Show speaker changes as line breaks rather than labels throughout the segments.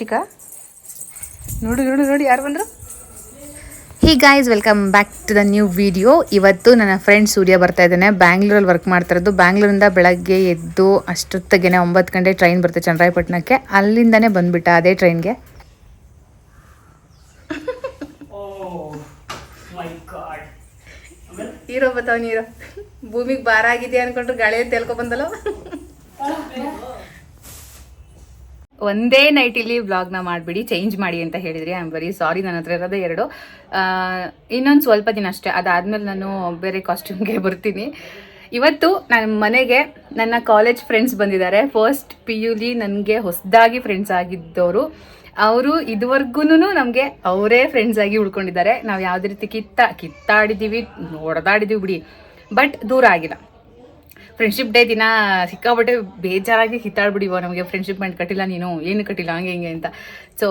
ಶಿಖಾ ನೋಡು ನೋಡು ನೋಡಿ ಯಾರು ಬಂದರು?
Hi guys welcome back to the new video ಇವತ್ತು ನನ್ನ ಫ್ರೆಂಡ್ ಸೂರ್ಯ ಬರ್ತಾ ಇದ್ದಾನೆ. ಬ್ಯಾಂಗ್ಳೂರಲ್ಲಿ ವರ್ಕ್ ಮಾಡ್ತಾ ಇರೋದು. ಬ್ಯಾಂಗ್ಳೂರಿಂದ ಬೆಳಗ್ಗೆ ಎದ್ದು ಅಷ್ಟೊತ್ತಿಗೆ ಒಂಬತ್ತು ಗಂಟೆ ಟ್ರೈನ್ ಬರುತ್ತೆ ಚಂದ್ರಾಯಪಟ್ಟಣಕ್ಕೆ. ಅಲ್ಲಿಂದನೇ ಬಂದ್ಬಿಟ್ಟ ಅದೇ ಟ್ರೈನ್ಗೆ
ಹೀರೋ ಬತ್ತಾವ ನೀರೋ ಭೂಮಿಗೆ ಭಾರ ಆಗಿದೆ ಅನ್ಕೊಂಡ್ರೆ ಗಾಳಿ ತೇಲ್ಕೊ ಬಂದಲ್ಲ? ಒಂದೇ ನೈಟಿಲಿ ವ್ಲಾಗ್ನ ಮಾಡಿಬಿಡಿ ಚೇಂಜ್ ಮಾಡಿ ಅಂತ ಹೇಳಿದ್ರಿ. ಐ ಆಮ್ ವೆರಿ ಸಾರಿ ನನ್ನ ಹತ್ರ ಇರೋದೇ ಎರಡು. ಇನ್ನೊಂದು ಸ್ವಲ್ಪ ದಿನ ಅಷ್ಟೇ. ಅದಾದಮೇಲೆ ನಾನು ಬೇರೆ ಕಾಸ್ಟ್ಯೂಮ್ಗೆ ಬರ್ತೀನಿ. ಇವತ್ತು ನನ್ನ ಮನೆಗೆ ನನ್ನ ಕಾಲೇಜ್ ಫ್ರೆಂಡ್ಸ್ ಬಂದಿದ್ದಾರೆ. ಫಸ್ಟ್ ಪಿ ಯುಲಿ ನನಗೆ ಹೊಸದಾಗಿ ಫ್ರೆಂಡ್ಸ್ ಆಗಿದ್ದವರು. ಅವರು ಇದುವರೆಗೂ ನಮಗೆ ಅವರೇ ಫ್ರೆಂಡ್ಸ್ ಆಗಿ ಉಳ್ಕೊಂಡಿದ್ದಾರೆ. ನಾವು ಯಾವುದೇ ರೀತಿ ಕಿತ್ತ ಕಿತ್ತಾಡಿದ್ದೀವಿ ಹೊಡೆದಾಡಿದ್ದೀವಿ ಬಿಡಿ. ಬಟ್ ದೂರ ಆಗಿಲ್ಲ. ಫ್ರೆಂಡ್ಶಿಪ್ ಡೇ ದಿನ ಸಿಕ್ಕಾಪಟ್ಟೆ ಬೇಜಾರಾಗಿ ಕಿತ್ತಾಡ್ಬಿಡಿವ ನಮಗೆ ಫ್ರೆಂಡ್ಶಿಪ್ ಮೆಂಟ್ ಕಟ್ಟಿಲ್ಲ ನೀನು, ಏನು ಕಟ್ಟಿಲ್ಲ, ಹಂಗೆ ಹಿಂಗೆ ಅಂತ. ಸೊ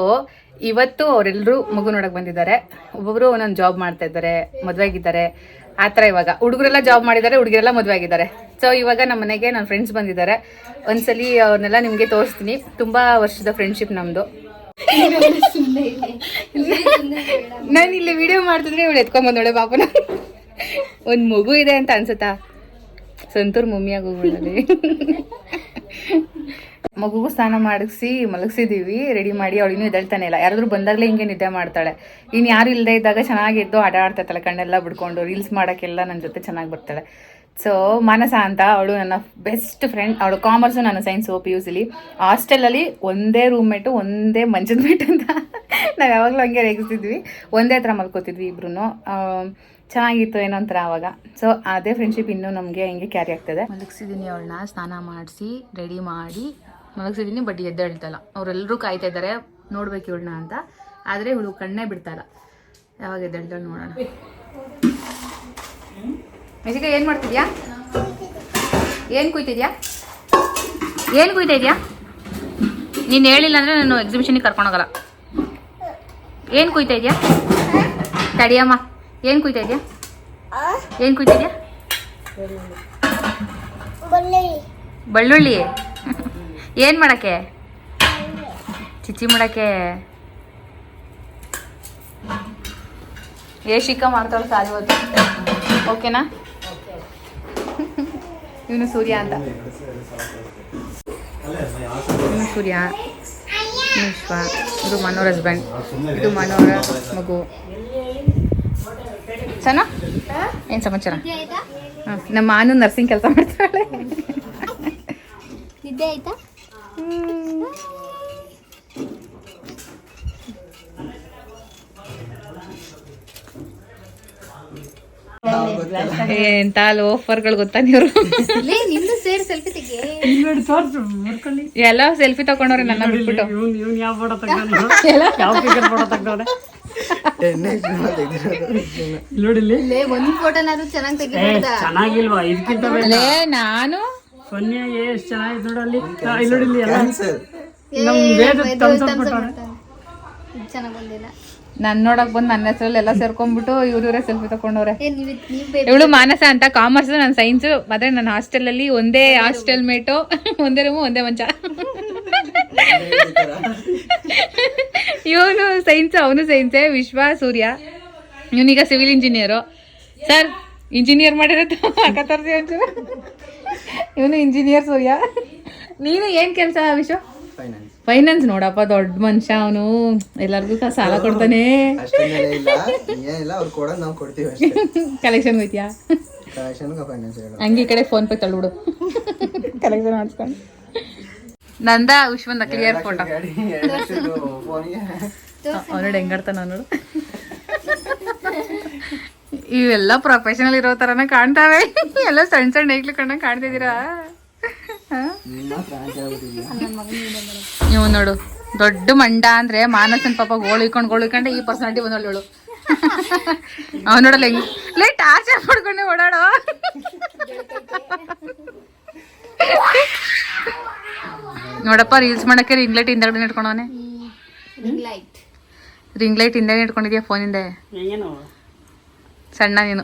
ಇವತ್ತು ಅವರೆಲ್ಲರೂ ಮಗು ನೋಡಕ್ಕೆ ಬಂದಿದ್ದಾರೆ. ಒಬ್ಬೊಬ್ಬರು ಒಂದೊಂದು ಜಾಬ್ ಮಾಡ್ತಾ ಇದ್ದಾರೆ, ಮದುವೆ ಆಗಿದ್ದಾರೆ. ಆ ಥರ ಇವಾಗ. ಹುಡುಗರೆಲ್ಲ ಜಾಬ್ ಮಾಡಿದ್ದಾರೆ, ಹುಡುಗರೆಲ್ಲ ಮದುವೆ ಆಗಿದ್ದಾರೆ. ಸೊ ಇವಾಗ ನಮ್ಮ ಮನೆಗೆ ನನ್ನ ಫ್ರೆಂಡ್ಸ್ ಬಂದಿದ್ದಾರೆ. ಒಂದ್ಸಲಿ ಅವ್ರನ್ನೆಲ್ಲ ನಿಮಗೆ ತೋರಿಸ್ತೀನಿ. ತುಂಬ ವರ್ಷದ ಫ್ರೆಂಡ್ಶಿಪ್ ನಮ್ಮದು ನಾನು ಇಲ್ಲಿ ವಿಡಿಯೋ ಮಾಡ್ತಿದ್ರೆ ಇವಳು ಎತ್ಕೊಂಬಂದೋಳೆ ಪಾಪನ. ಒಂದು ಮಗು ಇದೆ ಅಂತ ಅನ್ಸುತ್ತಾ? ಸಂತೂರ್ ಮಮ್ಮಿಯಾಗಿ ಹೋಗ್ಬಿಡಲಿ ಮಗುಗೂ ಸ್ನಾನ ಮಾಡಿಸಿ ಮಲಗಿಸಿದೀವಿ ರೆಡಿ ಮಾಡಿ ಅವಳಿನೂ ಎದಳ್ತಾನೆ ಇಲ್ಲ. ಯಾರಾದ್ರೂ ಬಂದಾಗಲೇ ಹಿಂಗೆ ನಿದ್ದೆ ಮಾಡ್ತಾಳೆ. ಇನ್ನು ಯಾರು ಇಲ್ಲದೆ ಇದ್ದಾಗ ಚೆನ್ನಾಗಿದ್ದು ಆಟ ಆಡ್ತಾಳೆ ಕಣ್ಣೆಲ್ಲ ಬಿಡ್ಕೊಂಡು ರೀಲ್ಸ್ ಮಾಡೋಕ್ಕೆಲ್ಲ ನನ್ನ ಜೊತೆ ಚೆನ್ನಾಗಿ ಬರ್ತಾಳೆ. ಸೊ ಮಾನಸ ಅಂತ ಅವಳು ನನ್ನ ಬೆಸ್ಟ್ ಫ್ರೆಂಡ್ ಅವಳು ಕಾಮರ್ಸು ನಾನು ಸೈನ್ಸ್ ಪಿ ಯು ಸಿಲಿ ಹಾಸ್ಟೆಲಲ್ಲಿ ಒಂದೇ ರೂಮ್ಮೇಟು ಒಂದೇ ಮಂಚದ ಅಂತ ನಾವು ಯಾವಾಗಲೂ ಹಂಗೆ ರೇಗಿಸ್ತಿದ್ವಿ. ಒಂದೇ ಹತ್ರ ಮಲ್ಕೋತಿದ್ವಿ ಇಬ್ರು ಚೆನ್ನಾಗಿತ್ತು ಏನೋ ಒಂಥರ ಆವಾಗ ಸೊ ಅದೇ ಫ್ರೆಂಡ್ಶಿಪ್ ಇನ್ನೂ ನಮಗೆ ಹಿಂಗೆ ಕ್ಯಾರಿ ಆಗ್ತದೆ. ಮಲಗಿಸಿದ್ದೀನಿ ಅವಳನ್ನ, ಸ್ನಾನ ಮಾಡಿಸಿ ರೆಡಿ ಮಾಡಿ. ಮಲಗಿಸಿದ್ದೀನಿ ಬಟ್ ಎದ್ದೇಳ್ತಲ್ಲ ಅವರೆಲ್ಲರೂ ಕಾಯ್ತಾ ಇದ್ದಾರೆ ನೋಡ್ಬೇಕು ಇವಳನ್ನ ಅಂತ. ಆದರೆ ಇವಳು ಕಣ್ಣೇ ಬಿಡ್ತಾಯಿಲ್ಲ ಯಾವಾಗ ಎದ್ದೇಳ್ತಾಳೆ ನೋಡೋಣ. ಮೆಸಿಕ ಏನು ಮಾಡ್ತಿದ್ಯಾ? ಏನು ಕುಯ್ತಿದ್ಯಾ? ಏನು ಕುಯ್ತಾ ಇದೆಯಾ? ನೀನು ಹೇಳಿಲ್ಲ ಅಂದರೆ ನಾನು ಎಕ್ಸಿಬಿಷನಿಗೆ ಕರ್ಕೊಂಡೋಗಲ್ಲ ಏನು ಕುಯ್ತಾ ಇದೆಯಾ? ತಡಿಯಮ್ಮ. ಏನು ಕುಯ್ತಾ ಇದೆಯಾ? ಏನು ಕುಯ್ತಾ ಇದೆಯಾ? ಬೆಳ್ಳುಳ್ಳಿ. ಏನು ಮಾಡಕ್ಕೆ? ಚಿಚ್ಚಿ ಮಾಡಕ್ಕೆ. ಏ ಶಿಕ್ಕ ಮಾಡ್ತಾಳೆ ಸಾರಿ ಓಕೆನಾ? ಇವನು ಸೂರ್ಯ ಅಂತ. ಇವನು ಸೂರ್ಯ. ಇವ್ನು ವಿಶ್ವ. ಇದು ಮನೋರ್ ಹಸ್ಬೆಂಡ್. ಇದು ಮನೋರ ಮಗು. ಸನ? ಏನು ಸಮಾಚಾರ? ಹಾಂ ನಮ್ಮ ಮಾನು ನರ್ಸಿಂಗ್ ಕೆಲಸ ಮಾಡ್ತಾಳೆ.
ನಿದ್ದೆ ಆಯ್ತಾ?
ಎಂತ ಲೋಫರ್ಗಳು ಗೊತ್ತಾ ನೀವು
ಲೇ ನಿಂದು ಸೇರಿ ಸೆಲ್ಫಿ ತೆಗೆ.
ಎಲ್ಲ ಸೆಲ್ಫಿ ಬಿಟ್ಬಿಟ್ಟು
ನೋಡಿಲ್ಲಿ
ಲೇ ಒಂದ್ ಫೋಟೋನಾದ್ರು ಚೆನ್ನಾಗಿ ತೆಗಿಬಾರ್ದ
ಚೆನ್ನಾಗಿಲ್ವಾ? ಇದಕ್ಕಿಂತ
ಲೇ ನಾನು?
ಸೊನ್ನೆ ಎಷ್ಟು ಚೆನ್ನಾಗಿತ್ತು ನೋಡಲ್ಲಿ ಇಲ್ಲಿ ನೋಡಿಲ್ಲಿ ಎಲ್ಲ. ವೇದ ಕೊಟ್ಟವ್ರೆ.
ಬಂದಿಲ್ಲ.
ನನ್ ನೋಡಕ್ ಬಂದ್ ನನ್ನ ಹೆಸರಲ್ಲಿ ಎಲ್ಲ ಸೇರ್ಕೊಂಡ್ಬಿಟ್ಟು ಇವ್ರ ಇವರೇ ಸೆಲ್ಫಿ
ತಕೊಂಡವ್ರೆ
ಇವಳು ಮಾನಸ ಅಂತ ಕಾಮರ್ಸ್ ನಾನು ಸೈನ್ಸ್ ಆದ್ರೆ ನನ್ನ ಹಾಸ್ಟೆಲ್ ಅಲ್ಲಿ ಒಂದೇ ಹಾಸ್ಟೆಲ್ ಮೇಟು ಒಂದೇ ರೂಮು ಒಂದೇ ಮಂಚ. ಇವನು ಸೈನ್ಸ್ ಅವನು ಸೈನ್ಸ್ ವಿಶ್ವ ಸೂರ್ಯ. ಇವನೀಗ ಸಿವಿಲ್ ಇಂಜಿನಿಯರು ಸರ್ ಇಂಜಿನಿಯರ್ ಮಾಡಿರೋದು ಹಾಕತ್ತಾರ್ಸಿ ಒಂಚೂರು ಇವನು ಇಂಜಿನಿಯರ್ ಸೂರ್ಯ. ನೀನು ಏನ್ ಕೆಲಸ ವಿಶ್ವ? ಫೈನಾನ್ಸ್ ನೋಡಪ್ಪ ದೊಡ್ಡ ಮನುಷ್ಯ ಅವನು. ಎಲ್ಲರಿಗೂ ಸಾಲ ಕೊಡ್ತಾನೆ. ಕಲೆಕ್ಷನ್ ಹೋಯ್ತಿಯಾ
ಫೈನಾನ್ಸ್
ಹಂಗೆ ಈ ಕಡೆ ಫೋನ್ ಪೇ ತಳ್ಳಿಬಿಡು ಕಲೆಕ್ಷನ್ ಮಾಡಿಸ್ಕೊಂಡು. ನಂದ ವಿಶ್ವಂದ ಕ್ಲಿಯರ್ ಫೋಟೋ ಅವನು ಹೆಂಗಾಡ್ತಾನ ನೋಡು. ಇವೆಲ್ಲ ಪ್ರೊಫೆಷನಲ್ ಇರೋ ತರನ ಕಾಣ್ತಾವೆ. ಎಲ್ಲ ಸಣ್ಣ ಸಣ್ಣ ಹೇಗ್ಲಿ ಕಣ್ಣ ಕಾಣ್ತಿದ್ದೀರಾ? ನೀವು ನೋಡು ದೊಡ್ಡ ಮಂಡ ಅಂದ್ರೆ ಮಾನಸನ್ ಪಾಪ ಗೋಳು ಇಕ್ಕೊಂಡು ಗೋಳು ಇಕ್ಕೊಂಡೆ ಈ ಪರ್ಸನಾಲಿಟಿ ಬಂದವಳು ಅವ್ ನೋಡಲ್ಲ ಹೆಂಗ್ ಲೇ ಟಾರ್ಚರ್ ಮಾಡ್ಕೊಂಡೆ ಓಡಾಡೋ. ನೋಡಪ್ಪ ರೀಲ್ಸ್ ಮಾಡಕ್ಕೆ ರಿಂಗ್ ಲೈಟ್ ಹಿಂದಗಡೆ ಇಟ್ಕೊಂಡವನೆ
ರಿಂಗ್ ಲೈಟ್
ರಿಂಗ್ ಲೈಟ್ ಹಿಂದೆ ಇಟ್ಕೊಂಡಿದ್ಯಾ ಫೋನಿಂದ
ಏನು
ಸಣ್ಣ ನೀನು.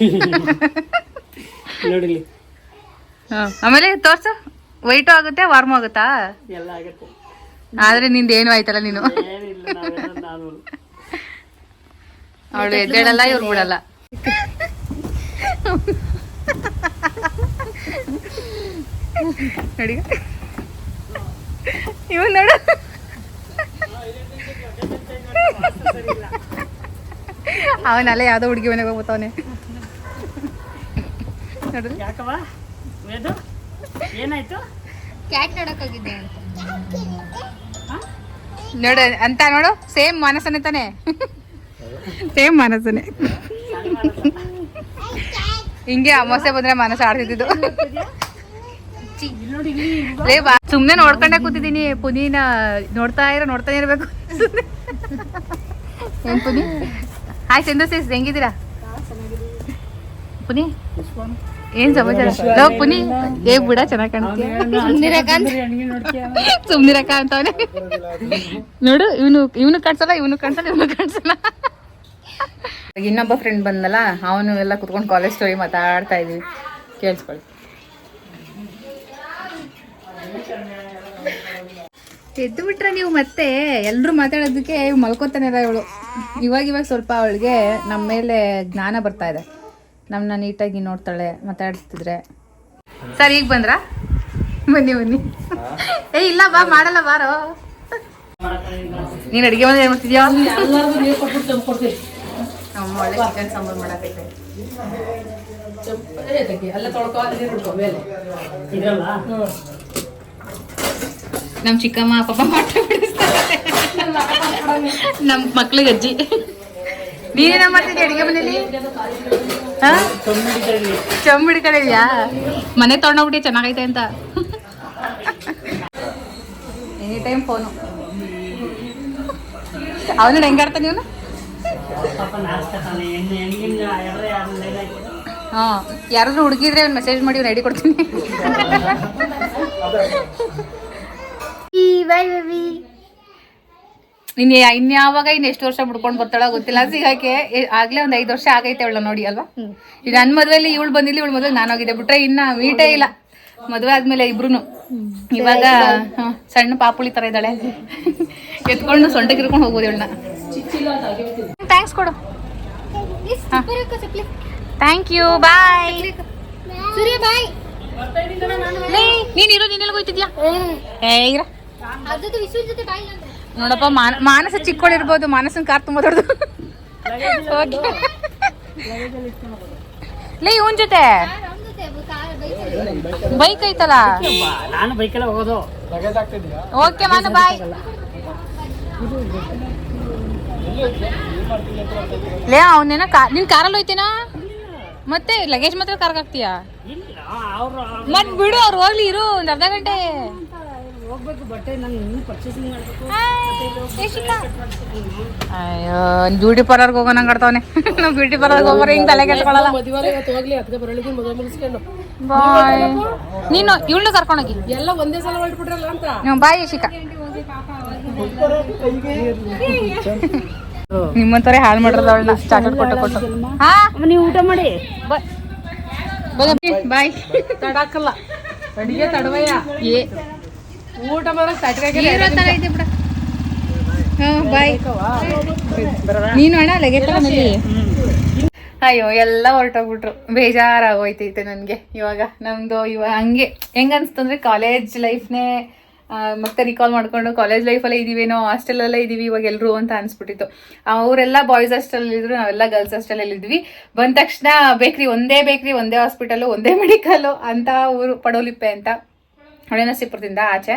ನೋಡಿಲ್ಲಿ.
ಹಾ. ಆಮೇಲೆ ತೋರ್ಸು. ವೈಟು ಆಗುತ್ತೆ ವಾರ್ಮ್ ಆಗುತ್ತಾ?
ಎಲ್ಲ ಆಗುತ್ತೆ.
ಆದ್ರೆ ನಿಂದ ಏನು ಆಯ್ತಲ್ಲ ನೀನು? ಅವಳು ಎದ್ದೇಳಲ್ಲ ಇವ್ರು ಬಿಡಲ್ಲ. ನೋಡಿ. ಇವನ್ ನೋಡು. ಅವನಲ್ಲ ಯಾವ್ದೋ ಹುಡುಗಿ ಮನೆಗೆ ಹೋಗ್ಬಿಟ್ಟವನೆ. ನೋಡ್ರಿ
ಯಾಕವ್ವ? ವೇದು? ಏನಾಯ್ತು?
ಕ್ಯಾಟ್ ನೋಡಕ್ ಹೋಗಿದ್ದೆ ಅಂತ
ನೋಡು ಅಂತ ನೋಡು ಸೇಮ್ ಮಾನಸನೇ ತಾನೆ. ಸೇಮ್ ಮಾನಸನೇ ಹಿಂಗೆ ಅಮಾವಾಸ್ಯೆ ಬಂದ್ರೆ ಮನಸ್ಸು ಆಡ್ತಿದ್ದು ಸುಮ್ನೆ ನೋಡ್ಕೊಂಡೆ ಕೂತಿದ್ದೀನಿ. ಪುನೀನ ನೋಡ್ತಾ ಇರೋ ನೋಡ್ತಾನೆ ಇರ್ಬೇಕು. ಏನ್ ಪುನಿ? ಹಾಯ್ ಚಂದ್ರ ಸಿಸ್ ಹೆಂಗಿದ್ದೀರಾ? ಪುನಿ? ಏನ್ ಸಮಾಚಾರ? ಪುನಿ ಏ ಬಿಡ ಚೆನ್ನಾಗ್ ಕಾಣ್ತೀಯ? ಸುಮ್ನಿರಕ ಅಂತವನೆ ನೋಡು ಇವನು ಇವನು ಕಾಣ್ಸಲ್ಲ ಇವನು ಕಾಣಿಸಲ್ಲ ಇವನು ಕಾಣ್ಸಲ್ಲ. ಇನ್ನೊಬ್ಬ ಫ್ರೆಂಡ್ ಬಂದಲ್ಲ ಅವನು ಎಲ್ಲ ಕುತ್ಕೊಂಡು ಕಾಲೇಜ್ ಸ್ಟೋರಿ ಮಾತಾಡ್ತಾ ಇದೀವಿ. ಕೇಳಿಸ್ಕೊಳ್ಳಿ. ಎದ್ದು ಬಿಟ್ರೆ ನೀವು ಮತ್ತೆ ಎಲ್ಲರೂ ಮಾತಾಡೋದಕ್ಕೆ ಮಲ್ಕೋತಾನೆ ಇವಳು. ಇವಾಗ ಇವಾಗ ಸ್ವಲ್ಪ ಅವಳಿಗೆ ನಮ್ಮ ಮೇಲೆ ಜ್ಞಾನ ಬರ್ತಾ ಇದೆ. ನಮ್ಮನ್ನ ನೀಟಾಗಿ ನೋಡ್ತಾಳೆ, ಮಾತಾಡ್ತಿದ್ರೆ. ಸರ್, ಈಗ ಬಂದ್ರಾ? ಬನ್ನಿ ಬನ್ನಿ. ಏ, ಇಲ್ಲ, ಬಾ, ಮಾಡಲ್ಲ, ಬಾರೋ. ನೀನ್ ಅಡಿಗೆ ಮನೆ ಏನು ಮಾಡ್ತಿದ್ಯಾ? ಅಮ್ಮ, ಒಳ್ಳೆ ಚಿಕನ್ ಸಾಂಬಾರ್ ಮಾಡಕೈತೆ.
ಇದಲ್ಲ
ನಮ್ ಚಿಕ್ಕಮ್ಮ, ಪಾಪ ಮಾಡ್ತಾರೆ ಬಿಡಿಸ್ತಾರೆ. ನಮ್ ಮಕ್ಳಿಗೆ ಅಜ್ಜಿ. ನೀನೇನ ಮಾಡ್ತಿದ್ದೆ ಅಡಿಗೆ ಮನೇಲಿ? ಚಂಬಿಡಿ ಕಡೆ ಇದೆಯಾ ಮನೆ ತೊಗೊಂಡೋಗ್ಬಿಟ್ಟು ಚೆನ್ನಾಗೈತೆ ಅಂತ. ಎನಿ ಟೈಮ್ ಫೋನು ಅವನು ಹೆಂಗಾಡ್ತಾನೆ ಇವನು?
ಪಾಪ ನಾಚ್ತಾನೆ ಹೆಣ್ಣು ಹೆಣ್ಣಿನ ಎಡ್ರೆ ಯಾರು ಲೈನ್
ಹಾ ಯಾರಾದ್ರೂ ಹುಡುಗಿದ್ರೆ ಒಂದು ಮೆಸೇಜ್ ಮಾಡಿ ಅವ್ನು ಐಡಿ ಕೊಡ್ತೀನಿ.
ಬೈ ಬೇಬಿ
ಇನ್ ಇನ್ಯಾವಾಗ ಇನ್ ಎಷ್ಟು ವರ್ಷ ಬಿಡ್ಕೊಂಡು ಬರ್ತಾಳ ಗೊತ್ತಿಲ್ಲ. ಸಿಗಕ್ಕೆ ಏ- ಆಗ್ಲೇ ಒಂದ್ ಐದ್ ವರ್ಷ ಆಗೈತೆ ಅವಳ ನೋಡಿ ಅಲ್ವಾ? ಈಗ ನನ್ ಮದ್ವೆಲಿ ಇವಳು ಬಂದಿಲ್ಲ ಇವಳು ಮದ್ವೆ ನಾನು ಹೋಗಿದ್ದೆ. ಬಿಟ್ರೆ ಇನ್ನ ಮೀಟೇ ಇಲ್ಲ. ಮದ್ವೆ ಆದ್ಮೇಲೆ ಇಬ್ರುನು. ಇವಾಗ ಸಣ್ಣ ಪಾಪುಳಿ ತರ ಇದ್ದಾಳೆ. ಎತ್ಕೊಂಡು ಸೊಂಟಕ್ಕೆ ಇರ್ಕೊಂಡು ಹೋಗ್ಬೋದು ಇವಳನ್ನ. ಥ್ಯಾಂಕ್ಸ್ ಕೊಡು. ಥ್ಯಾಂಕ್ ಯು ಬಾಯ್
ಸೂರ್ಯ ಬಾಯ್
ನೀನ್ ಇರೋ ಇನ್ನೆಲ್ಲ ಹೋಯ್ತಿದ್ಯಾ? ಏ ಇರ.
ಜೊತೆ ಬಾಯ್ ಅಂತ.
ನೋಡಪ್ಪ ಮಾನ- ಮಾನಸ ಚಿಕ್ಕೋಳಿರ್ಬೋದು ಮಾನಸನ್ ಕಾರ್ ತುಂಬ ದೊಡ್ಡದು. ಓಕೆ ಲೇ ಇವನ್ ಜೊತೆ?
ಅವ್ನ ಜೊತೆ ಬೈಕ್
ಐತಲ್ಲ?
ನಾನು ಬೈಕಲ್ಲ ಹೋಗೋದು.
ಓಕೆ ಮಾನು ಬಾಯ್ ಲೇ ಅವನೇನ ಕಾ ನಿನ್ ಕಾರಲ್ಲಿ ಹೋಯ್ತೇನ? ಮತ್ತೆ ಲಗೇಜ್ ಮಾತ್ರ ಕಾರ್ಗೆ ಹಾಕ್ತೀಯಾ?
ಇಲ್ಲ ಅವ್ರು
ಮತ್ ಬಿಡು ಅವ್ರು ಹೋಗ್ಲಿ ಇರು ಒಂದ್ ಅರ್ಧ ಗಂಟೆ.
ಹೋಗ್ಬೇಕು ಬಟ್ಟೆ ನಾನು ಇನ್ನೂ ಪರ್ಚೇಸಿಂಗ್ ಮಾಡಬೇಕು.
ಅಯ್ಯೋ ಬ್ಯೂಟಿ ಪಾರ್ಲರ್ಗೆ ಹೋಗೋಣ ನಾವು ಬ್ಯೂಟಿ ಪಾರ್ಲರ್ಗೆ ಹೋಗೋರು ಹಿಂಗ್ ತಲೆ ಕೆತ್ಕೊಳ್ಳಲ್ಲ ಬಾಯ್ ನೀನು ಇವಳನ್ನ ಕರ್ಕೊಂಡೋಗಿ
ಎಲ್ಲ ಒಂದೇ ಸಲ ಹೊರಟ್ಬಿಟ್ರಲ್ಲ ಅಂತ?
ನೀವು ಬಾಯ್ ಶಿಖಾ ನಿಮ್ಮಂತವ್ರೆ ಹಾಳು ಮಾಡಿರೋದು ಅವಳನ್ನ ಚಾಕ್ಲೇಟ್ ಕೊಟ್ಟು ಕೊಟ್ಟು. ಹಾ?
ನೀವು ಊಟ ಮಾಡಿ.
ಬಾಯ್
ತಡಾಕಲ್ಲ. ಅಡಿಗೆ ತಡವಯ್ಯ.
ಏ.
ಊಟ ಮಾಡೋ
ಹೀರೋ ತರ ಇದೆ ಬಿಡ. ಹಾ ಬಾಯ್. ನೀನು ಅಣ್ಣ ಅಯ್ಯೋ ಎಲ್ಲ ಹೊರಟೋಗ್ಬಿಟ್ರು. ಬೇಜಾರಾಗೋಯ್ತೈತೆ ನನಗೆ ಇವಾಗ. ನಮ್ದು ಇವಾಗ ಹಂಗೆ ಹೆಂಗ ಅನ್ಸ್ತಂದ್ರೆ ಕಾಲೇಜ್ ಲೈಫ್ನೇ ಮತ್ತೆ ರಿಕಾಲ್ ಮಾಡ್ಕೊಂಡು ಕಾಲೇಜ್ ಲೈಫಲ್ಲೇ ಇದೀವೇನೋ ಹಾಸ್ಟೆಲಲ್ಲೇ ಇದೀವಿ ಇವಾಗ ಎಲ್ಲರೂ ಅಂತ ಅನ್ಸ್ಬಿಟ್ಟಿತ್ತು. ಅವರೆಲ್ಲ ಬಾಯ್ಸ್ ಹಾಸ್ಟೆಲ್ ಇದ್ರು ನಾವೆಲ್ಲ ಗರ್ಲ್ಸ್ ಹಾಸ್ಟೆಲಲ್ಲಿ ಇದ್ವಿ. ಬಂದ ತಕ್ಷಣ ಬೇಕ್ರಿ ಒಂದೇ ಬೇಕ್ರಿ ಒಂದೇ ಹಾಸ್ಪಿಟಲು ಒಂದೇ ಮೆಡಿಕಲ್ಲು ಅಂತ ಊರು ಪಡೋಲಿಪ್ಪೆ ಅಂತ. ಹೊಳೆನರಸೀಪುರದಿಂದ ಆಚೆ.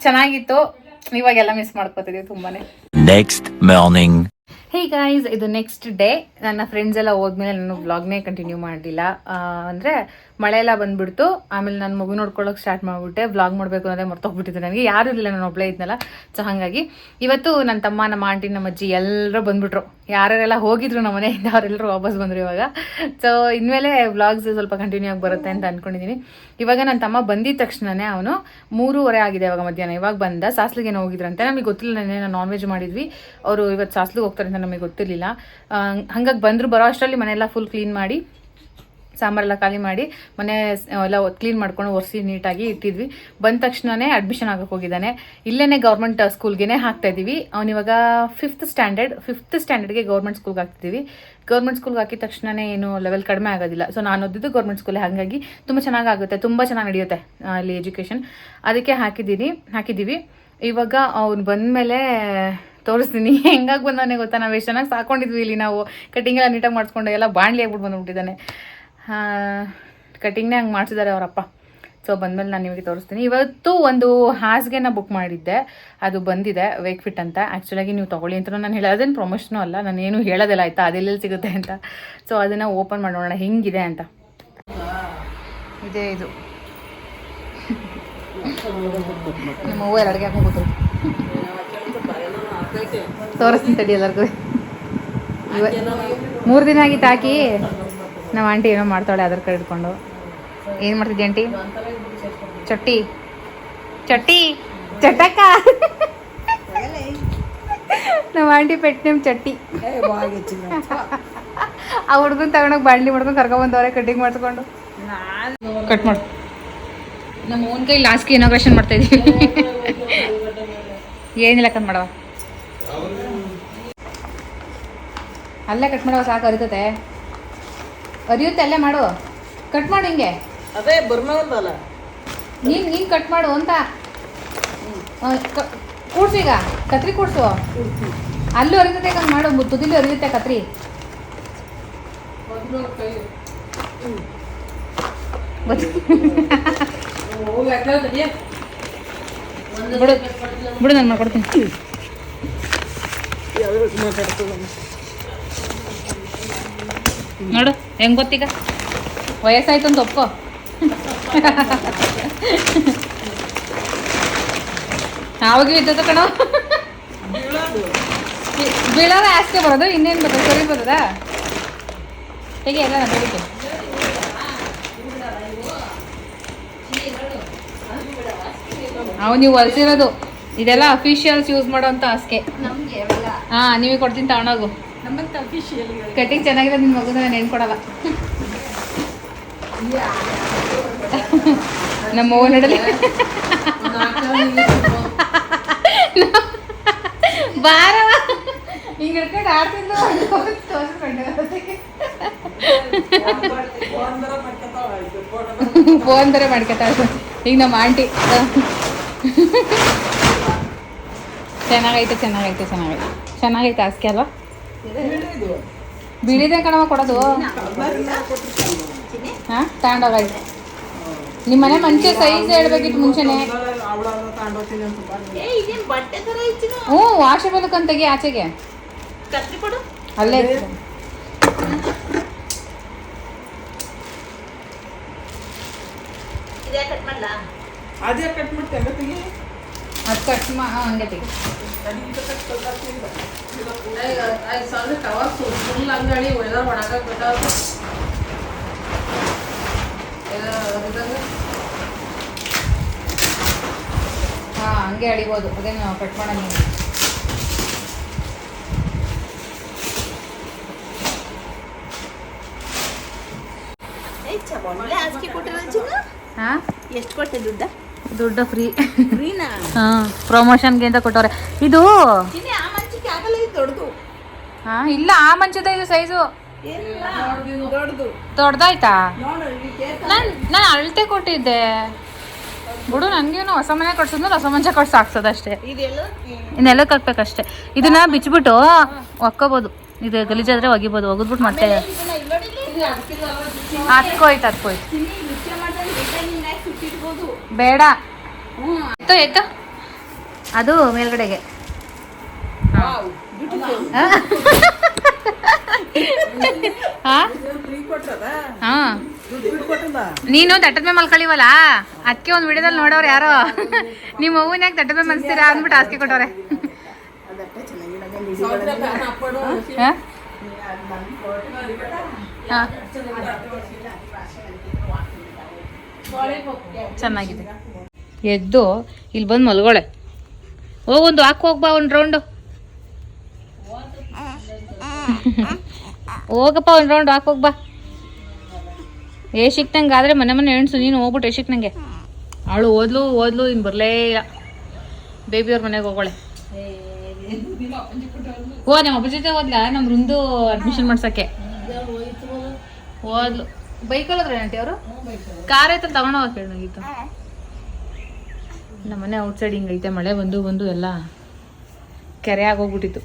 ಚೆನ್ನಾಗಿತ್ತು. ಇವಾಗೆಲ್ಲ ಮಿಸ್ ಮಾಡ್ಕೋತಿದೀವಿ ತುಂಬಾನೇ.
ನೆಕ್ಸ್ಟ್ ಮಾರ್ನಿಂಗ್
ಹೇ ಗಾಯ್ಸ್ ಇದು ನೆಕ್ಸ್ಟ್ ಡೇ ನನ್ನ ಫ್ರೆಂಡ್ಸ್ ಎಲ್ಲ ಹೋದ್ಮೇಲೆ ನಾನು ಬ್ಲಾಗ್ನೇ ಕಂಟಿನ್ಯೂ ಮಾಡಲಿಲ್ಲ. ಅಂದರೆ ಮಳೆ ಎಲ್ಲ ಬಂದ್ಬಿಡ್ತು. ಆಮೇಲೆ ನಾನು ಮಗು ನೋಡ್ಕೊಳ್ಳೋಕೆ ಸ್ಟಾರ್ಟ್ ಮಾಡಿಬಿಟ್ಟೆ. ವ್ಲಾಗ್ ಮಾಡಬೇಕು ಅನ್ನೋದೇ ಮರ್ತೋಗ್ಬಿಟ್ಟಿದೆ ನನಗೆ. ಯಾರೂ ಇರಲಿಲ್ಲ, ನಾನು ಒಬ್ಬಳೇ ಇದ್ನಲ್ಲ. ಸೊ ಹಾಗಾಗಿ ಇವತ್ತು ನನ್ನ ತಮ್ಮ, ನಮ್ಮ ಆಂಟಿ ನಮ್ಮ ಅಜ್ಜಿ ಎಲ್ಲರೂ ಬಂದ್ಬಿಟ್ರು. ಯಾರ್ಯಾರೆಲ್ಲ ಹೋಗಿದ್ರು ನಮ್ಮ ಮನೆಯಿಂದ ಅವರೆಲ್ಲರೂ ವಾಪಸ್ ಬಂದರು ಇವಾಗ. ಸೊ ಇನ್ಮೇಲೆ ವ್ಲಾಗ್ಸ್ ಸ್ವಲ್ಪ ಕಂಟಿನ್ಯೂ ಆಗಿ ಬರುತ್ತೆ ಅಂತ ಅಂದ್ಕೊಂಡಿದ್ದೀನಿ ಇವಾಗ ನನ್ನ ತಮ್ಮ ಬಂದಿದ ತಕ್ಷಣನೇ ಅವನು ಮೂರುವರೆ ಆಗಿದೆ ಇವಾಗ ಮಧ್ಯಾಹ್ನ. ಇವಾಗ ಬಂದ, ಸಾಸ್ಲಿಗೆ ಏನೋ ಹೋಗಿದ್ರಂತೆ ನಮಗೆ ಗೊತ್ತಿಲ್ಲ ನೆನ್ನೆ ಏನೋ ನಾನ್ ವೆಜ್ ಮಾಡಿದ್ವಿ. ಅವರು ಇವತ್ತು ಸಾಸ್ಲಿಗೆ ಹೋಗ್ತಾರೆ ಅಂತ ನಮಗೆ ಗೊತ್ತಿರಲಿಲ್ಲ. ಹಾಗಾಗಿ ಬಂದರು, ಬರೋ ಅಷ್ಟರಲ್ಲಿ ಮನೆಯೆಲ್ಲ ಫುಲ್ ಕ್ಲೀನ್ ಮಾಡಿ ಸಾಂಬಾರೆಲ್ಲ ಖಾಲಿ ಮಾಡಿ ಮನೆ ಎಲ್ಲ ಕ್ಲೀನ್ ಮಾಡ್ಕೊಂಡು ಒರೆಸಿ ನೀಟಾಗಿ ಇಟ್ಟಿದ್ವಿ. ಬಂದ ತಕ್ಷಣನೇ ಅಡ್ಮಿಷನ್ ಆಗಕ್ಕೆ ಹೋಗಿದ್ದಾನೆ. ಇಲ್ಲೇ ಗೌರ್ಮೆಂಟ್ ಸ್ಕೂಲ್ಗೆ ಹಾಕ್ತಾ ಇದ್ದೀವಿ ಅವನಿವಾಗ ಫಿಫ್ತ್ ಸ್ಟ್ಯಾಂಡರ್ಡ್ ಫಿಫ್ತ್ ಸ್ಟ್ಯಾಂಡರ್ಡ್ಗೆ ಗೌರ್ಮೆಂಟ್ ಸ್ಕೂಲ್ಗೆ ಹಾಕ್ತಿದ್ದೀವಿ ಗೌರ್ಮೆಂಟ್ ಸ್ಕೂಲ್ಗೆ ಹಾಕಿದ ತಕ್ಷಣನೇ ಏನು ಲೆವೆಲ್ ಕಡಿಮೆ ಆಗೋದಿಲ್ಲ. ಸೊ ನಾನು ಓದಿದ್ದು ಗೌರ್ಮೆಂಟ್ ಸ್ಕೂಲೇ ಹಾಗಾಗಿ ತುಂಬ ಚೆನ್ನಾಗಾಗುತ್ತೆ ತುಂಬ ಚೆನ್ನಾಗಿ ನಡೆಯುತ್ತೆ ಅಲ್ಲಿ ಎಜುಕೇಷನ್ ಅದಕ್ಕೆ ಹಾಕಿದ್ದೀನಿ, ಹಾಕಿದ್ದೀವಿ. ಇವಾಗ ಅವ್ನು ಬಂದಮೇಲೆ ತೋರಿಸ್ತೀನಿ. ಹೆಂಗಾಗಿ ಬಂದವನೇ ಗೊತ್ತಾ? ನಾವು ಎಷ್ಟು ಚೆನ್ನಾಗಿ ಸಾಕೊಂಡಿದ್ವಿ ಇಲ್ಲಿ ನಾವು. ಕಟಿಂಗ್ ಎಲ್ಲ ನೀಟಾಗಿ ಮಾಡಿಸ್ಕೊಂಡು ಎಲ್ಲ ಬಾಣ್ಲಿ ಆಗ್ಬಿಟ್ಟು ಬಂದ್ಬಿಟ್ಟಿದ್ದಾನೆ. ಕಟಿಂಗ್ನೇ ಹಂಗೆ ಮಾಡಿಸಿದ್ದಾರೆ ಅವರಪ್ಪ. ಸೊ ಬಂದಮೇಲೆ ನಾನು ನಿಮಗೆ ತೋರಿಸ್ತೀನಿ. ಇವತ್ತು ಒಂದು ಹಾಸಿಗೆನ ಬುಕ್ ಮಾಡಿದ್ದೆ. ಅದು ಬಂದಿದೆ ವೇಕ್ ಫಿಟ್ ಅಂತ. ಆ್ಯಕ್ಚುಲಾಗಿ ನೀವು ತೊಗೊಳ್ಳಿ ಅಂತ ನಾನು ಹೇಳೋದೇನು ಪ್ರಮೋಷನು ಅಲ್ಲ. ನಾನು ಏನು ಹೇಳೋದಿಲ್ಲ. ಆಯಿತಾ? ಅದೆಲ್ಲೆಲ್ಲಿ ಸಿಗುತ್ತೆ ಅಂತ. ಸೊ ಅದನ್ನು ಓಪನ್ ಮಾಡೋಣ ಹೆಂಗಿದೆ ಅಂತ. ಇದೇ ಇದು. ನಿಮ್ಮ ಹೂವು ಎರಡು ಹಾಕೊಂಡು ತೋರಿಸ್ತೀನಿ ತಡಿ ಎಲ್ಲರಿಗೂ. ಮೂರು ದಿನ ಆಗಿತ್ತು ಹಾಕಿ ನಮ್ಮ ಆಂಟಿ ಏನೋ ಮಾಡ್ತಾಳೆ ಅದ್ರ ಕಾರ್ಡ್ ಇಟ್ಕೊಂಡು. ಏನು ಮಾಡ್ತಿದ್ದೆ ಆಂಟಿ? ಚಟ್ಟಿ. ಚಟ್ಟಿ? ಚಟಕ? ನಮ್ಮ ಆಂಟಿ ಪೆಟ್ ನೇಮ್ ಚಟ್ಟಿ. ಆ ಹುಡ್ಗನ್ ತಗೊಂಡೋಗಿ ಬಾಂಡ್ಲಿ ಮಾಡ್ಕೊಂಡು ಕರ್ಕೊಂಬಂದವ್ರೆ ಕಟಿಂಗ್ ಮಾಡಿಸ್ಕೊಂಡು. ಕಟ್ ಮಾಡು. ನಮ್ಮ ಓನ್ ಕೈ ಲಾಸ್ಟ್ಗೆ ಇನಾಗ್ರೇಷನ್ ಮಾಡ್ತಾ ಇದೀವಿ ಏನಿಲ್ಲ ಕಟ್ ಮಾಡವ. ಅಲ್ಲೇ ಕಟ್ ಮಾಡವ ಸಾಕು, ಅರಿತತೆ. ಅರಿಯುತ್ತೆ ಅಲ್ಲೇ ಮಾಡು. ಕಟ್ ಮಾಡು ಹಿಂಗೆ.
ಅದೇ ಬರ್ಮಲ್ಲ
ನೀನ್ ನೀನ್ ಕಟ್ ಮಾಡು ಅಂತ. ಆ, ಕ- ಕೂಡ್ಸು ಈಗ. ಕತ್ರಿ ಕೂಡ್ಸು. ಅಲ್ಲೂ ಅರಿಯುತ್ತೆ ಹಂಗೆ ಮಾಡು. ತುದಿಲಿ ಅರಿಯುತ್ತೆ ಕತ್ರಿ. ಬಿಡು. ಬಿಡು ನಾನು ಮಾಡ್ಕೊಡ್ತೀನಿ. ನೋಡು ಹೆಂಗ್ ಗೊತ್ತೀಗ? ವಯಸ್ಸಾಯ್ತು ಅಂತ ಒಪ್ಕೋ. ಆವಾಗಲೂ ಇದ್ದದ ಕಣ. ಬೀಳೋದ ಆಸ್ಕೆ ಬರೋದು ಇನ್ನೇನು ಬರ್ತದೆ? ಸರಿ ಬರೋದ ಹೇಗೆ ಎಲ್ಲ ಬೆಳಿಗ್ಗೆ ಅವು ನೀವು ಹೊಲ್ಸಿರೋದು ಇದೆಲ್ಲ ಅಫಿಷಿಯಲ್ಸ್ ಯೂಸ್ ಮಾಡೋಂಥ ಹಾಸಿಗೆ.
ಹಾಂ ಅವೆಲ್ಲ.
ಹಾ ನೀವೇ ಕೊಡ್ತೀನಿ ತಗೊಂಡೋಗು. ಕಟಿಂಗ್ ಚೆನ್ನಾಗಿದೆ ನಿನ್ನ ಮಗುನ ನಾನು ಏನು ಕೊಡಲ್ಲ ನಮ್ಮ ಅವ್ವ ನಡಲಿ ಬಾರವ ಹಿಂಗೆ ಫೋನ್ ಥರ ಮಾಡ್ಕೊತಾ ಈಗ ನಮ್ಮ ಆಂಟಿ ಚೆನ್ನಾಗೈತೆ ಚೆನ್ನಾಗೈತೆ ಚೆನ್ನಾಗೈತೆ. ಚೆನ್ನಾಗೈತೆ ಹಾಸಿಗೆ ಅಲ್ವಾ? ಬಿಳಿದೆ. ಕಣವ ಕೊಡೋದು. ಹಾಂ ತಗೊಂಡೋಗಾಯ್ತು ನಿಮ್ಮ ಮನೆ ಮಂಚೆ ಸೈಜ್ ಹೇಳ್ಬೇಕಿತ್ತು ಮುಂಚೆನೆ. ಹ್ಞೂ ವಾಷಬಲ್ ಕಂತಗಿ ಆಚೆಗೆ. ಅಲ್ಲೇ.
ಅದೇ ಕಟ್ ಮಾಡ್ತೇವೆ ತೆಗಿ.
ಅದು ಕಟ್ ಮಾ ಹಾಂ ಹಂಗೆ ತೆಗಿ.
ಸಾವಿರ ಟವರ್ ಫುಲ್ ಅಂಗಡಿ ಎಲ್ಲ ಒಣಗಾಕ್ ಬಿಟ್ಟಾವ
ಹಾಂ ಹಂಗೆ ಅಡಿಬೋದು ಅದೇನು ಕಟ್ ಮಾಡೋಣ ಹಾಂ?
ಎಷ್ಟು ಕೊಟ್ಟೆ ದುಡ್ಡ?
ದುಡ್ಡು ಫ್ರೀ ಹಾಂ ಪ್ರಮೋಷನ್ಗೆ ಅಂತ ಕೊಟ್ಟವ್ರೆ. ಇದು
ಚಿನ್ನಿ ಆ ಮಂಚಕ್ಕೆ ಆಗಲ್ಲ ಇದು ದೊಡ್ಡದು
ಹಾಂ ಇಲ್ಲ ಆ ಮಂಚದ ಇದು ಸೈಜು
ಇಲ್ಲ. ದೊಡ್ಡದು
ದೊಡ್ಡದಾಯ್ತಾ ನಾನು ನಾನು ಅಳತೆ ಕೊಟ್ಟಿದ್ದೆ. ಬಿಡು ನನಗೇನು ಹೊಸ ಮನೆ ಕಟ್ಸಿದ್ಮೇಲೆ ಹೊಸ ಮಂಚ ಕಟ್ಸಿ ಹಾಕ್ಸೋದಷ್ಟೇ
ಇದೆಲ್ಲ?
ನೆಲಕ್ಕೆ ಹಾಕ್ಬೇಕಷ್ಟೇ ಇದನ್ನ ಬಿಚ್ಬಿಟ್ಟು ಒಕ್ಕೋಬೋದು. ಇದು ಗಲೀಜಾದ್ರೆ ಒಗಿಬೋದು ಒಗದ್ಬಿಟ್ಟು ಮತ್ತೆ ಹತ್ಕೋಯ್ತು ಹತ್ಕೋಯ್ತು ಬೇಡ. ಎತ್ತು ಎತ್ತು. ಅದು ಮೇಲ್ಗಡೆಗೆ. ಹಾ.
ಫ್ರೀ ಕೊಟ್ಟದ
ಹಾ.
ದುಡ್ಡು ಬಿಟ್ಟು ಕೊಟ್ಟದ
ನೀನು ತಟ್ಟದ ಮೇಲೆ ಮಲ್ಕೊಳ್ಳಿವಲ್ಲ ಅದಕ್ಕೆ ಒಂದು ವಿಡಿಯೋದಲ್ಲಿ ನೋಡೋರು ಯಾರೋ? ನಿಮ್ಮ ಹೂವಿನ ಯಾಕೆ ತಟ್ಟದ ಮೇಲೆ ಮನ್ಸ್ತೀರಾ ಅಂದ್ಬಿಟ್ಟು ಆಸ್ತಿ ಕೊಟ್ಟವ್ರೆ. ಹಾ? ಚೆನ್ನಾಗಿದೆ. ಎದ್ದು ಇಲ್ಲಿ ಬಂದು ಮಲ್ಗೊಳೆ. ಹೋಗೊಂದು ಹಾಕಿ ಹೋಗ್ಬಾ ಒಂದು ರೌಂಡು ಹೋಗಪ್ಪ, ಒಂದು ರೌಂಡ್ ಹಾಕಿ ಹೋಗ್ಬಾ ಏ ಆದರೆ ಮನೆ ಮನೆ ಎಣ್ಸು ನೀನು ಹೋಗ್ಬಿಟ್ಟು ಏ ನಂಗೆ ಅವಳು ಓದ್ಲು ಓದ್ಲು ಇನ್ನು ಬರಲೇ ಇಲ್ಲ. ಬೇಬಿಯವ್ರ ಮನೆಗೆ ಹೋಗೋಳೆ ಓ, ನಮ್ಮ ಅಪ್ಪ ಜೊತೆ ಓದ್ಲಾ? ನಮ್ಮ ವೃಂದು ಅಡ್ಮಿಷನ್ ಮಾಡ್ಸೋಕ್ಕೆ. ಓದ್ಲು. ಬೈಕಲ್ಲಿ ಹೋದ್ರೆ ಆಂಟಿ ಅವರು? ಕಾರ್ ಐತಲ್ಲಿ ತಗೊಂಡೋಗ ಕೇಳಾಗಿತ್ತು ನಮ್ಮ ಮನೆ ಔಟ್ಸೈಡ್ ಹಿಂಗೈತೆ ಮಳೆ ಬಂದು ಬಂದು ಎಲ್ಲ ಕೆರೆ ಆಗೋಗ್ಬಿಟ್ಟಿತ್ತು.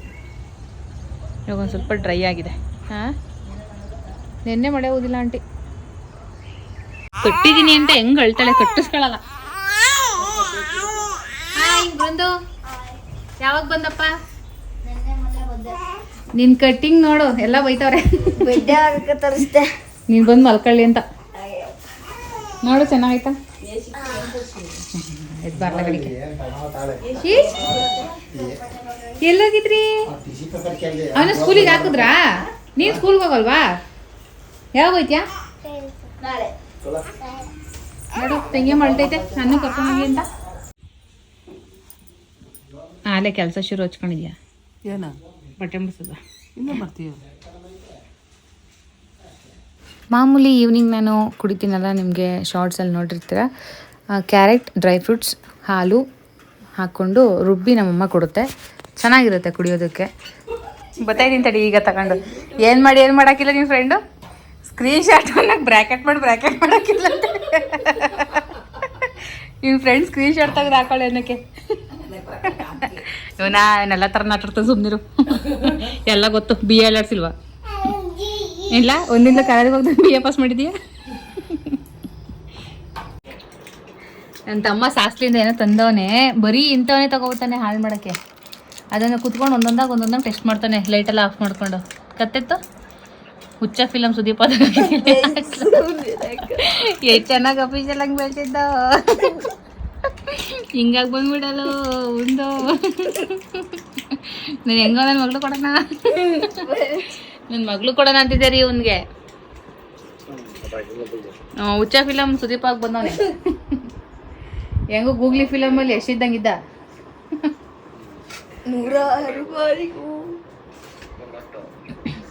ಇವಾಗ ಒಂದು ಸ್ವಲ್ಪ ಡ್ರೈ ಆಗಿದೆ. ಹಾಂ? ನಿನ್ನೆ ಮಳೆ ಹೋದಿಲ್ಲ ಆಂಟಿ. ಕಟ್ಟಿದೀನಿ ಅಂತ ಹೆಂಗ್ ಅಳ್ತಾಳೆ ಕಟ್ಟಿಸ್ಕೊಳಲ್ಲ. ಹಾಯ್ ಬಂದು. ಯಾವಾಗ ಬಂದಪ್ಪ? ನಿನ್ ಕಟ್ಟಿಂಗ್ ನೋಡು ಎಲ್ಲ ಬೈತವ್ರೆ.
ತರಿಸ್ದೆ
ನೀನ್ ಬಂದು ಮಲ್ಕೊಳ್ಳಿ ಅಂತ. ನೋಡು ಚೆನ್ನಾಗೈತಾ? ಎಲ್ಲೋಗಿದ್ರಿ? ಅವನ ಸ್ಕೂಲಿಗೆ ಹಾಕಿದ್ರಾ? ನೀನ್ ಸ್ಕೂಲ್ಗೆ ಹೋಗಲ್ವಾ? ಯಾವಾಗ ಹೋಯ್ತ್ಯಾ? ನೋಡು ತೆಂಗೆ ಮಳ್ತೈತೆ ನಾನು ಕರ್ಕೊಂಡೋಗಿ ಅಂತ. ಆಲೆ ಕೆಲಸ ಶುರು ಹಚ್ಕೊಂಡಿದ್ಯಾ?
ಏನ?
ಬಟ್ಟೆ ಮುಡ್ಸದ
ಇನ್ನೂ ಬರ್ತೀಯ
ಮಾಮೂಲಿ ಈವ್ನಿಂಗ್ ನಾನು ಕುಡಿತೀನಲ್ಲ, ನಿಮಗೆ ಶಾರ್ಟ್ಸಲ್ಲಿ ನೋಡಿರ್ತೀರ ಕ್ಯಾರೆಟ್ ಡ್ರೈ ಫ್ರೂಟ್ಸ್ ಹಾಲು ಹಾಕ್ಕೊಂಡು ರುಬ್ಬಿ ನಮ್ಮಮ್ಮ ಕೊಡುತ್ತೆ. ಚೆನ್ನಾಗಿರುತ್ತೆ ಕುಡಿಯೋದಕ್ಕೆ.
ಬರ್ತಾಯಿದ್ದೀನಿ ತಡಿ, ಈಗ ತಗೊಂಡು. ಏನು ಮಾಡಿ, ಏನು ಮಾಡೋಕ್ಕಿಲ್ಲ ನಿಮ್ಮ ಫ್ರೆಂಡು ಸ್ಕ್ರೀನ್ ಶಾಟ್ ಅನ್ನಕ್ ಬ್ರ್ಯಾಕೆಟ್ ಮಾಡಿ ಬ್ರ್ಯಾಕೆಟ್ ಮಾಡೋಕ್ಕಿಲ್ಲ ನಿಮ್ಮ ಫ್ರೆಂಡ್ ಸ್ಕ್ರೀನ್ ಶಾಟ್ ತೆಗೆದು ಹಾಕೊಳ್ಳಿ ಅನ್ನಕ್ಕೆ. ಇವನ ಏನೆಲ್ಲ ಥರ ನಾಟಿರ್ತಾನೆ ಸುಮ್ಮನಿರು ಎಲ್ಲ ಗೊತ್ತು ಬಿ ಎಲ್ ಆಡ್ಸಿಲ್ವಾ? ಇಲ್ಲ ಒಂದಿಂದ ಕಾಲೇಜಿಗೆ ಹೋಗ್ದು ಬಿ ಎ ಪಾಸ್ ಮಾಡಿದೀಯ? ನನ್ನ ತಮ್ಮ ಸಾಸ್ಲಿಂದ ಏನೋ ತಂದವನೆ ಬರೀ ಇಂಥವನೇ ತಗೋತಾನೆ ಹಾಳು ಮಾಡೋಕ್ಕೆ. ಅದನ್ನು ಕುತ್ಕೊಂಡು ಒಂದೊಂದಾಗ ಒಂದೊಂದಾಗ ಟೆಸ್ಟ್ ಮಾಡ್ತಾನೆ ಲೈಟೆಲ್ಲ ಆಫ್ ಮಾಡ್ಕೊಂಡು. ಕತ್ತೆತ್ತು? ಹುಚ್ಚ ಫಿಲಮ್ ಸುದೀಪ್ ಎಷ್ಟು ಚೆನ್ನಾಗಿ ಅಫೀಷಿಯಲ್ ಹಂಗೆ ಬೆಳೆದಿದ್ದ. ಹಿಂಗಾಗಿ ಬಂದ್ಬಿಡಲು ಒಂದು ನಾನು ಹೆಂಗೋ ನನ್ನ ಮಗಳು ಕೊಡೋಣ. ನನ್ನ ಮಗಳು ಕೊಡೋಣ ಅಂತಿದ್ದೆ ರೀ ಇವನ್ಗೆ? ಹುಚ್ಚ ಫಿಲಮ್ ಸುದೀಪ್ ಆಗಿ ಬಂದವನೆ. ಹೆಂಗೋ ಗೂಗ್ಲಿ ಫಿಲಮಲ್ಲಿ ಎಷ್ಟಿದ್ದಂಗಿದ್ದ
ನೂರಾರು ಬಾರಿಗೂ.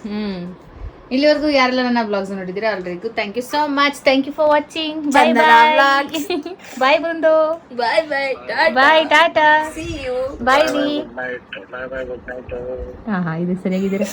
ಹ್ಮ್. ಇಲ್ಲಿವರೆಗೂ ಯಾರೆಲ್ಲ ನನ್ನ ಬ್ಲಾಗ್ಸ್ ನೋಡಿದ್ರೆ ಅಲ್ರಿಗೂ thank you so much thank you for watching bye bye bye ಬಂದು
bye bye
bye tata
see you
bye ರೀ ಹಾ ಹಾ ಇದು ಸರಿಯಾಗಿದ್ದೀರಾ